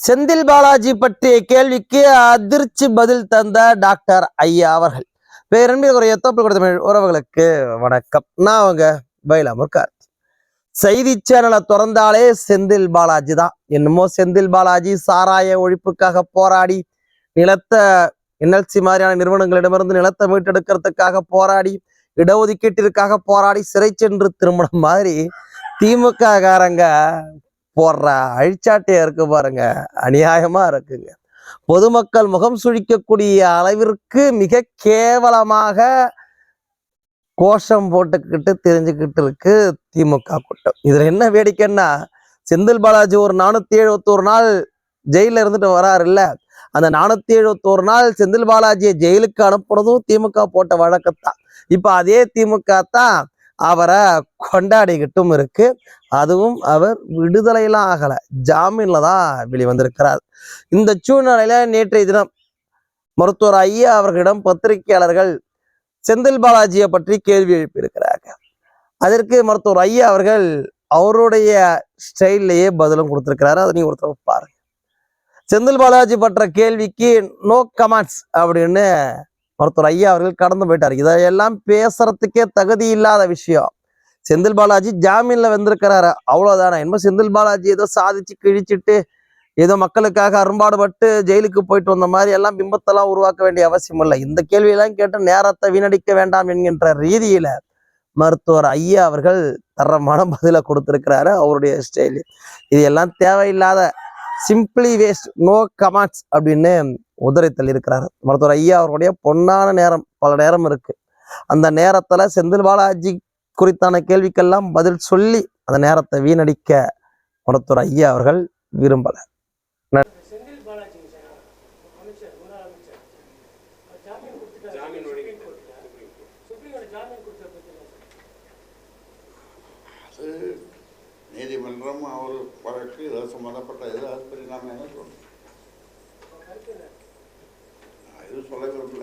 செந்தில் பாலாஜி பற்றிய கேள்விக்கு அதிர்ச்சி பதில் தந்த டாக்டர் ஐயா அவர்கள். பேரன்பிற்குரிய தோப்பு கொடுத்த உறவுகளுக்கு வணக்கம். நான் அவங்க பைலாமூர் கார்த்தி செய்தி சேனலை திறந்தாலே செந்தில் பாலாஜி தான். என்னமோ செந்தில் பாலாஜி சாராய ஒழிப்புக்காக போராடி நிலத்தை என்எல்சி மாதிரியான நிறுவனங்களிடமிருந்து நிலத்தை மீட்டெடுக்கிறதுக்காக போராடி இடஒதுக்கீட்டிற்காக போராடி சிறை சென்று திருமணம் மாதிரி திமுக காரங்க போடுற அழிச்சாட்டையாக இருக்கு பாருங்க. அநியாயமா இருக்குங்க. பொதுமக்கள் முகம் சுழிக்கக்கூடிய அளவிற்கு மிக கேவலமாக கோஷம் போட்டுக்கிட்டு தெரிஞ்சுக்கிட்டு இருக்கு திமுக கூட்டம். இதுல என்ன வேடிக்கைன்னா செந்தில் பாலாஜி ஒரு நானூத்தி எழுபத்தோரு நாள் ஜெயில இருந்துட்டு வராரு இல்ல அந்த நானூத்தி எழுபத்தோரு நாள் செந்தில் பாலாஜியை ஜெயிலுக்கு அனுப்புனதும் திமுக போட்ட வழக்கத்தான். இப்ப அதே திமுக தான் அவரை கொண்டாடிக்கிட்டும் இருக்கு. அதுவும் அவர் விடுதலையெல்லாம் ஆகலை. ஜாமீன்ல தான் வெளிவந்திருக்கிறார். இந்த சூழ்நிலையில நேற்றைய தினம் மருத்துவர் ஐயா அவர்களிடம் பத்திரிகையாளர்கள் செந்தில் பாலாஜியை பற்றி கேள்வி எழுப்பியிருக்கிறாங்க அதற்கு மருத்துவர் ஐயா அவர்கள் அவருடைய ஸ்டைல்லையே பதிலும் கொடுத்துருக்கிறாரு. அதை நீங்கள் ஒருத்தர் பாருங்க. செந்தில் பாலாஜி பற்ற கேள்விக்கு நோ கமெண்ட்ஸ் அப்படின்னு மருத்துவர் ஐயா அவர்கள் கடந்து போயிட்டார். இதையெல்லாம் பேசுறதுக்கே தகுதி இல்லாத விஷயம். செந்தில் பாலாஜி ஜாமீன்ல வந்திருக்கிறாரு. அவ்வளவுதானே. என்ன செந்தில் பாலாஜி ஏதோ சாதிச்சு கிழிச்சிட்டு ஏதோ மக்களுக்காக அரும்பாடுபட்டு ஜெயிலுக்கு போயிட்டு வந்த மாதிரி எல்லாம் பிம்பத்தெல்லாம் உருவாக்க வேண்டிய அவசியம் இல்லை. இந்த கேள்வியெல்லாம் கேட்டு நேரத்தை வீணடிக்க வேண்டாம் என்கின்ற ரீதியில மருத்துவர் ஐயா அவர்கள் தரமான பதிலை கொடுத்துருக்கிறாரு அவருடைய ஸ்டைல் இது எல்லாம் தேவையில்லாத சிம்பிளி வேஸ்ட் நோ கமெண்ட்ஸ் அப்படின்னு உதறி தள்ளியிருக்கிறாரு மருத்துவர் ஐயா அவருடைய பொன்னான நேரம் பல நேரம் இருக்கு. அந்த நேரத்துல செந்தில் பாலாஜி குறித்தான கேள்விக்கெல்லாம் பதில் சொல்லி அந்த நேரத்தை வீணடிக்க மருத்துவர் ஐயா அவர்கள் விரும்பல. நீதிமன்றம் அவர் வழக்கு இதில் சம்மந்தப்பட்ட இது அது பற்றி நாம் என்ன? சொல்றோம் Eu sou legal do